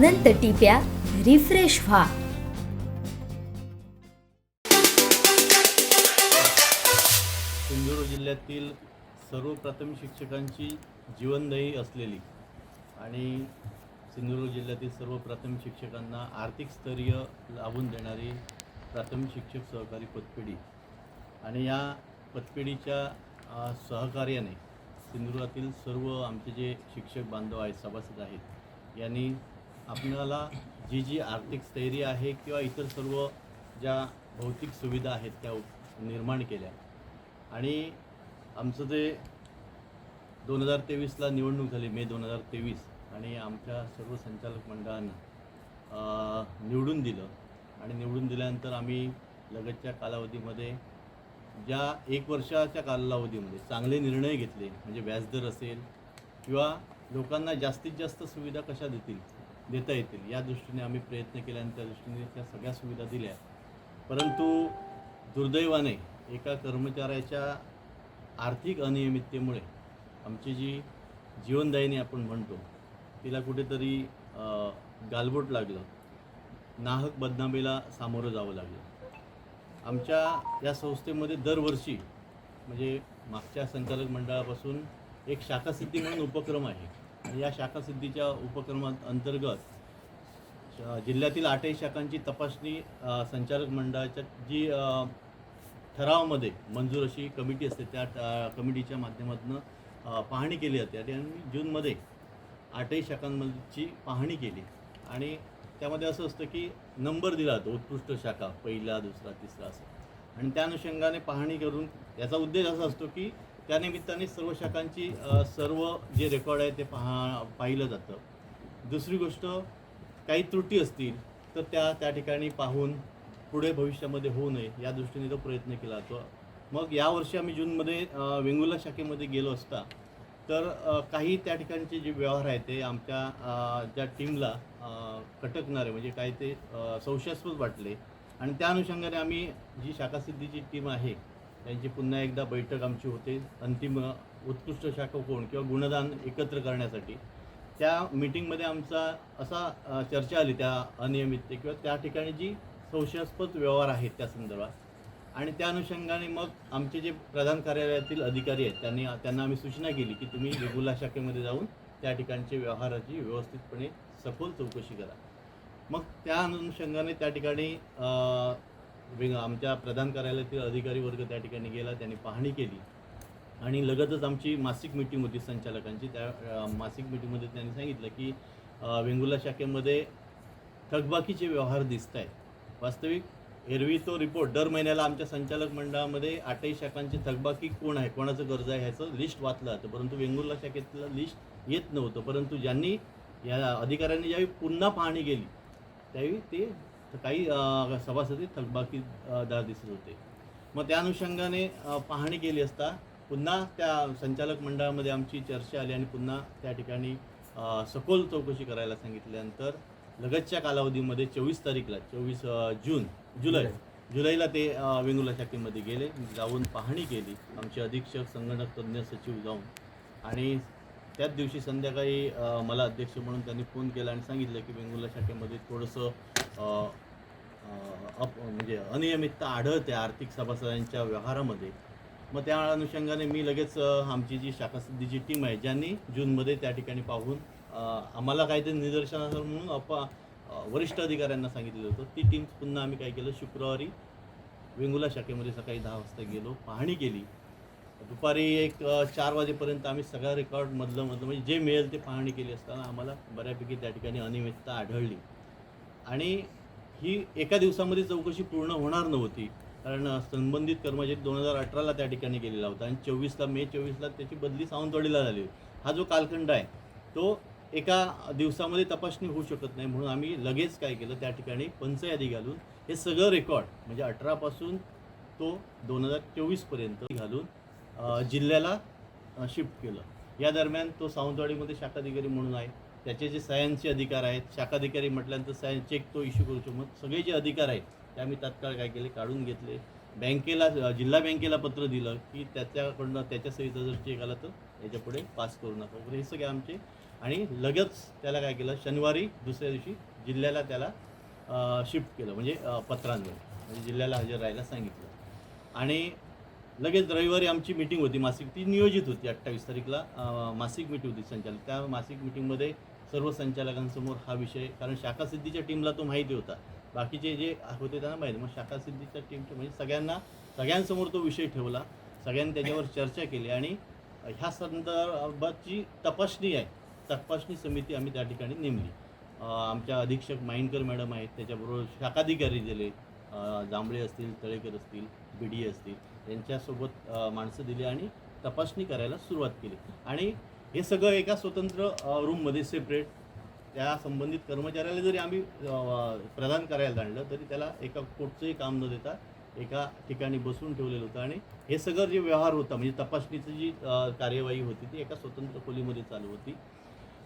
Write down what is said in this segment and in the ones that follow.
अनंत टिप्या refresh व्हा. सिंधुदुर्ग जिल्ह्यातील सर्व प्राथमिक शिक्षकांची जीवनदायी असलेली आणि सिंधुदुर्ग जिल्ह्यातील सर्व प्राथमिक शिक्षकांना आर्थिक स्तरीय लाभून देणारी प्राथमिक शिक्षक सहकारी पतपेढी आणि या पतपेढीच्या सहकार्याने सिंधुदुर्गातील सर्व आमचे जे शिक्षक बांधव आहेत सभासद आहेत यांनी आपल्याला जी जी आर्थिक स्थैर्य आहे किंवा इतर सर्व ज्या भौतिक सुविधा आहेत त्या निर्माण केल्या. आणि आमचं ते दोन हजार तेवीसला निवडणूक झाली मे दोन हजार तेवीस आणि आमच्या सर्व संचालक मंडळांना निवडून दिलं. आणि निवडून दिल्यानंतर आम्ही लगतच्या कालावधीमध्ये ज्या एक वर्षाच्या कालावधीमध्ये चांगले निर्णय घेतले म्हणजे व्याजदर असेल किंवा लोकांना जास्तीत जास्त सुविधा कशा देतील देता येतील. या दृष्टीने आम्ही प्रयत्न केला आणि त्या दृष्टीने त्या सगळ्या सुविधा दिल्या. परंतु दुर्दैवाने एका कर्मचाऱ्याच्या आर्थिक अनियमिततेमुळे आमची जी जीवनदायिनी आपण म्हणतो तिला कुठेतरी गालबोट लागलं. नाहक बदनामीला सामोरं जावं लागलं. आमच्या या संस्थेमध्ये दरवर्षी म्हणजे मागच्या संचालक मंडळापासून एक शाखासिद्धी म्हणून उपक्रम आहे. या शाखासिद्धीच्या उपक्रमात अंतर्गत श- जिल्ह्यातील आठही शाखांची तपासणी संचालक मंडळाच्या जी ठरावामध्ये मंजूर अशी कमिटी असते त्या कमिटीच्या माध्यमातून पाहणी केली जाते. आणि जूनमध्ये आठही शाखांची पाहणी केली. आणि त्यामध्ये असं असतं की नंबर दिला जातो उत्कृष्ट शाखा पहिला दुसरा तिसरा असं. आणि त्या अनुषंगाने पाहणी करून याचा उद्देश असा असतो की त्यानिमित्ताने सर्व शाखांची सर्व जे रेकॉर्ड आहे ते पहा पाहिलं जातं. दुसरी गोष्ट काही त्रुटी असतील तर त्या त्या ठिकाणी पाहून पुढे भविष्यामध्ये होऊ नये या दृष्टीने तो प्रयत्न केला जातो. मग यावर्षी आम्ही जूनमध्ये वेंगुला शाखेमध्ये गेलो असता तर काही त्या ठिकाणचे जे व्यवहार आहेत ते आमच्या ज्या टीमला खटकणारे म्हणजे काही ते संशयास्पद वाटले. आणि त्या अनुषंगाने आम्ही जी शाखासिद्धीची टीम आहे त्यांची पुन्हा एकदा बैठक आमची होते. अंतिम उत्कृष्ट शाखा कोण किंवा गुणदान एकत्र करण्यासाठी. त्या मीटिंगमध्ये आमचा असा चर्चा आली त्या अनियमितते किंवा त्या ठिकाणी जी संशयास्पद व्यवहार आहेत त्या संदर्भात. आणि त्या अनुषंगाने मग आमचे जे प्रधान कार्यालयातील अधिकारी आहेत त्यांनी त्यांना आम्ही सूचना केली की तुम्ही रेगुला शाखेमध्ये जाऊन त्या ठिकाणचे व्यवहाराची व्यवस्थितपणे सखोल चौकशी करा. मग त्या अनुषंगाने त्या ठिकाणी विंग आमच्या प्रधान कार्यालयातील अधिकारी वर्ग त्या ठिकाणी गेला त्यांनी पाहणी केली. आणि लगतच आमची मासिक मीटिंग होती संचालकांची. त्या मासिक मीटिंगमध्ये त्यांनी सांगितलं की वेंगुर्ला शाखेमध्ये थकबाकीचे व्यवहार दिसत आहेत वास्तविक एरवी तो रिपोर्ट दर महिन्याला आमच्या संचालक मंडळामध्ये आठही शाखांची थकबाकी कोण आहे कोणाचं कर्ज आहे ह्याचं लिस्ट वाचलं जातं. परंतु वेंगुर्ला शाखेतलं लिस्ट येत नव्हतं. परंतु ज्यांनी या अधिकाऱ्यांनी ज्यावेळी पुन्हा पाहणी केली त्यावेळी ते काही अ, सभासदी थकबाकीदार दिसत होते. मग त्या अनुषंगाने पाहणी केली असता पुन्हा त्या संचालक मंडळामध्ये आमची चर्चा आली आणि पुन्हा त्या ठिकाणी सखोल चौकशी करायला सांगितल्यानंतर लगतच्या कालावधीमध्ये चोवीस तारीखला चोवीस जून जुलै जुलैला ते अ, वेंगुर्ला शाखेमध्ये गेले. जाऊन पाहणी केली. आमचे अधीक्षक संगणक तज्ज्ञ सचिव जाऊन आणि त्याच दिवशी संध्याकाळी मला अध्यक्ष म्हणून त्यांनी फोन केला आणि सांगितलं की वेंगुर्ला शाखेमध्ये थोडंसं अप म्हणजे अनियमितता आढळते आर्थिक सभासदांच्या व्यवहारामध्ये. मग त्या अनुषंगाने मी लगेच आमची जी शाखासिद्धीची टीम आहे ज्यांनी जूनमध्ये त्या ठिकाणी पाहून आम्हाला काहीतरी निदर्शनास म्हणून अपा वरिष्ठ अधिकाऱ्यांना सांगितलेलं होतं. ती टीम पुन्हा आम्ही काय केलं शुक्रवारी वेंगुला शाखेमध्ये सकाळी दहा वाजता गेलो पाहणी केली. दुपारी एक चार वाजेपर्यंत आम्ही सगळ्या रेकॉर्ड मधलं मधलं म्हणजे जे मिळेल ते पाहणी केली असताना आम्हाला बऱ्यापैकी त्या ठिकाणी अनियमितता आढळली. आणि ही एका दिवसामध्ये चौकशी पूर्ण होणार नव्हती कारण संबंधित कर्मचारी दोन हजार अठराला त्या ठिकाणी गेलेला होता आणि चोवीसला मे चोवीसला त्याची बदली सावंतवाडीला झाली हा जो कालखंड आहे तो एका दिवसामध्ये तपासणी होऊ शकत नाही म्हणून आम्ही लगेच काय केलं त्या ठिकाणी पंचयादी घालून हे सगळं रेकॉर्ड म्हणजे अठरापासून तो दोन हजार चोवीसपर्यंत घालून जिल्ह्याला शिफ्ट केलं. या दरम्यान तो सावंतवाडीमध्ये शाखाधिकारी म्हणून आहे. त्याचे जे सायन्सचे अधिकार आहेत शाखाधिकारी म्हटल्यानंतर सायन्स चेक तो इश्यू करू शकतो. मग सगळे जे अधिकार आहेत ते आम्ही तात्काळ काय केले काढून घेतले. बँकेला जिल्हा बँकेला पत्र दिलं की त्याच्याकडनं त्याच्या सहीचा जर चेक आला तर याच्यापुढे पास करू नका. वगैरे हे सगळे आमचे. आणि लगेच त्याला काय केलं शनिवारी दुसऱ्या दिवशी जिल्ह्याला त्याला शिफ्ट केलं. म्हणजे पत्रांवर. म्हणजे जिल्ह्याला हजर राहायला सांगितलं. आणि लगेच रविवारी आमची मीटिंग होती मासिक. ती नियोजित होती अठ्ठावीस तारीखला. मासिक मीटिंग होती संचालक. त्या मासिक मीटिंगमध्ये सर्व संचालकांसमोर हा विषय कारण शाखा सिद्धीच्या टीमला तो माहिती होता. बाकीचे जे होते त्यांना माहिती. मग शाखा सिद्धीच्या टीमचे म्हणजे सगळ्यांना सगळ्यांसमोर तो विषय ठेवला. सगळ्यांनी त्याच्यावर चर्चा केली आणि ह्या संदर्भाची तपासणी आहे. तपासणी समिती आम्ही त्या ठिकाणी नेमली. आमच्या अधीक्षक माइंडकर मॅडम आहेत. त्याच्याबरोबर शाखाधिकारी दिले. जांभळे असतील तळेकर असतील बी डी असतील. यांच्यासोबत माणसं दिली आणि तपासणी करायला सुरुवात केली. आणि हे सगळं एका स्वतंत्र रूममध्ये सेपरेट त्या संबंधित कर्मचाऱ्याला जरी आम्ही प्रदान करायला आणलं तरी त्याला एका कोर्टचंही काम न देता एका ठिकाणी बसून ठेवलेलं होतं. आणि हे सगळं जे व्यवहार होता म्हणजे तपासणीची जी कार्यवाही होती ती एका स्वतंत्र खोलीमध्ये चालू होती.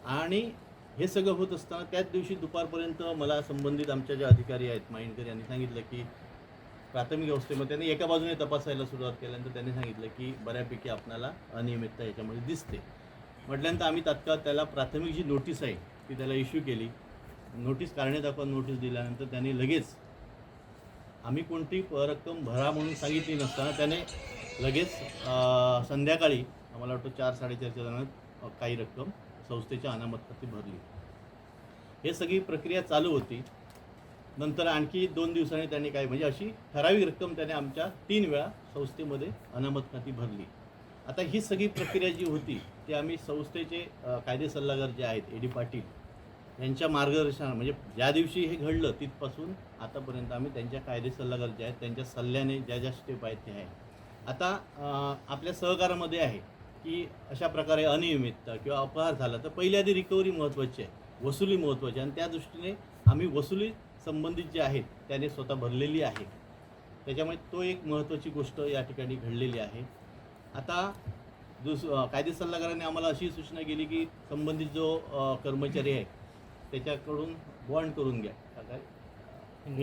आणि हे सगळं होत असताना त्याच दिवशी दुपारपर्यंत मला संबंधित आमच्या ज्या अधिकारी आहेत माइंडकर यांनी सांगितलं की प्राथमिक अवस्थेमध्ये त्यांनी एका बाजूने तपासायला सुरुवात केल्यानंतर त्यांनी सांगितलं की बऱ्यापैकी आपणाला अनियमितता याच्यामध्ये दिसते. म्हटल्यानंतर आम्ही तात्काळ त्याला प्राथमिक जी नोटीस आहे ती त्याला इश्यू केली. नोटीस कारणे दाखवा नोटीस दिल्यानंतर त्याने लगेच आम्ही कोणती प- रक्कम भरा म्हणून सांगितली नसताना त्याने लगेच संध्याकाळी आम्हाला वाटतं चार साडेचारच्या दरम्यान काही रक्कम संस्थेच्या अनामतपती भरली. हे सगळी प्रक्रिया चालू होती. नंतर आणखी दोन दिवसांनी त्यांनी काय म्हणजे अशी ठराविक रक्कम त्याने आमच्या तीन वेळा संस्थेमध्ये अनामत खाती भरली. आता ही सगळी प्रक्रिया जी होती ती आम्ही संस्थेचे कायदे सल्लागार जे आहेत ए डी पाटील यांच्या मार्गदर्शना म्हणजे ज्या दिवशी हे घडलं तिथपासून आतापर्यंत आम्ही त्यांच्या कायदे सल्लागार जे आहेत त्यांच्या सल्ल्याने ज्या ज्या स्टेप आहेत त्या आहेत. आता आपल्या सहकारामध्ये आहे की अशा प्रकारे अनियमितता किंवा अपहार झाला तर पहिल्या आधी रिकव्हरी महत्त्वाची आहे वसुली महत्त्वाची आहे. आणि त्या दृष्टीने आम्ही वसुली संबंधित जे आहेत त्याने स्वतः भरलेली आहे. त्याच्यामुळे तो एक महत्त्वाची गोष्ट या ठिकाणी घडलेली आहे. आता दुस कायदे सल्लागारांनी आम्हाला अशी सूचना केली की संबंधित जो कर्मचारी आहे त्याच्याकडून बॉन्ड करून घ्या. काय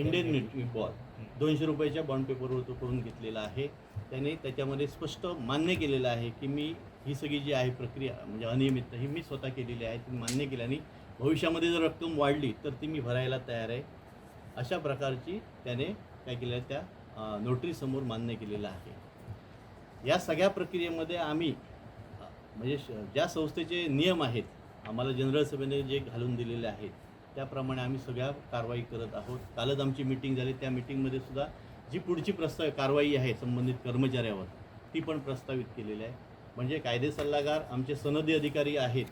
इंडियन बॉन्ड दोनशे रुपयाच्या बॉन्ड पेपरवर तो करून घेतलेला आहे. त्याने त्याच्यामध्ये स्पष्ट मान्य केलेलं आहे की मी ही सगळी जी आहे प्रक्रिया म्हणजे अनियमितता ही मी स्वतः केलेली आहे ती मान्य केली आणि भविष्यामध्ये जर रक्कम वाढली तर ती मी भरायला तयार आहे. अशा प्रकारची त्याने काय केलं आहे त्या नोटरीसमोर मान्य केलेलं आहे. या सगळ्या प्रक्रियेमध्ये आम्ही म्हणजे श- ज्या संस्थेचे नियम आहेत आम्हाला जनरल सभेने जे घालून दिलेले आहेत त्याप्रमाणे आम्ही सगळ्या कारवाई करत आहोत. कालच आमची मिटिंग झाली. त्या मिटिंगमध्ये सुद्धा जी पुढची प्रस्ताव कारवाई आहे संबंधित कर्मचाऱ्यावर ती पण प्रस्तावित केलेली आहे. म्हणजे कायदे सल्लागार आमचे सनदी अधिकारी आहेत.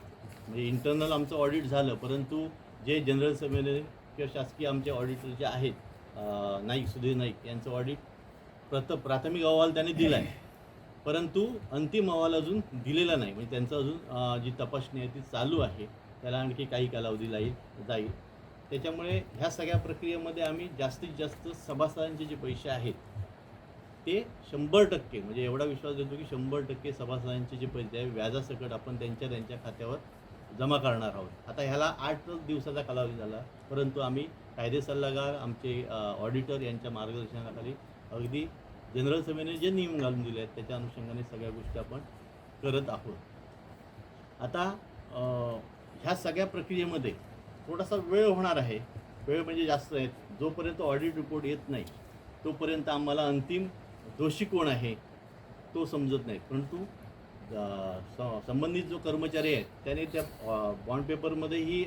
म्हणजे इंटरनल आमचं ऑडिट झालं परंतु जे जनरल सभेने किंवा शासकीय आमचे ऑडिटर जे आहेत नाईक सुधीर नाईक यांचं ऑडिट प्रथ प्राथमिक अहवाल त्यांनी दिला आहे. परंतु अंतिम अहवाल अजून दिलेला नाही. म्हणजे त्यांचं अजून जी तपासणी आहे ती चालू आहे त्याला आणखी काही कालावधी लाईल जाईल. त्याच्यामुळे ह्या सगळ्या प्रक्रियेमध्ये आम्ही जास्तीत जास्त सभासदांचे जे पैसे आहेत ते शंभर टक्के म्हणजे एवढा विश्वास देतो की शंभर टक्के सभासदांचे जे पैसे आहे व्याजासकट आपण त्यांच्या त्यांच्या खात्यावर जमा करणार आहोत. आता ह्याला आठच दिवसाचा कालावधी झाला परंतु आम्ही कायदे सल्लागार आमचे ऑडिटर यांच्या मार्गदर्शनाखाली अगदी जनरल सभेने जे नियम घालून दिले आहेत त्याच्या अनुषंगाने सगळ्या गोष्टी आपण करत आहोत. आता ह्या सगळ्या प्रक्रियेमध्ये थोडासा वेळ होणार आहे. वेळ म्हणजे जास्त आहे जोपर्यंत ऑडिट रिपोर्ट येत नाही तोपर्यंत आम्हाला अंतिम दोषी कोण आहे तो समजत नाही. परंतु संबंधित जो कर्मचारी आहे त्याने त्या बॉन्ड पेपरमध्येही ही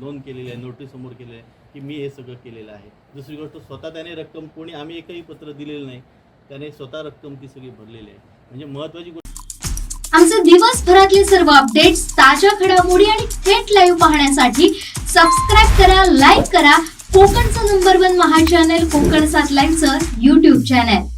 नोंद केलेली आहे नोटीस समोर केलेली आहे की मी हे सगळं केलेलं आहे. दुसरी गोष्ट स्वतः त्याने रक्कम कोणी आम्ही एकही पत्र दिलेलं नाही त्याने स्वतः रक्कम ती सगळी भरलेली आहे. म्हणजे महत्त्वाची गोष्ट आमचे दिवसभरातले सर्व अपडेट्स ताज्या घडामोडी आणि थेट लाईव्ह पाहण्यासाठी सबस्क्राईब करा लाईक करा. कोकणचं नंबर वन महा चॅनल कोकण सात लाईव्हचं युट्यूब चॅनल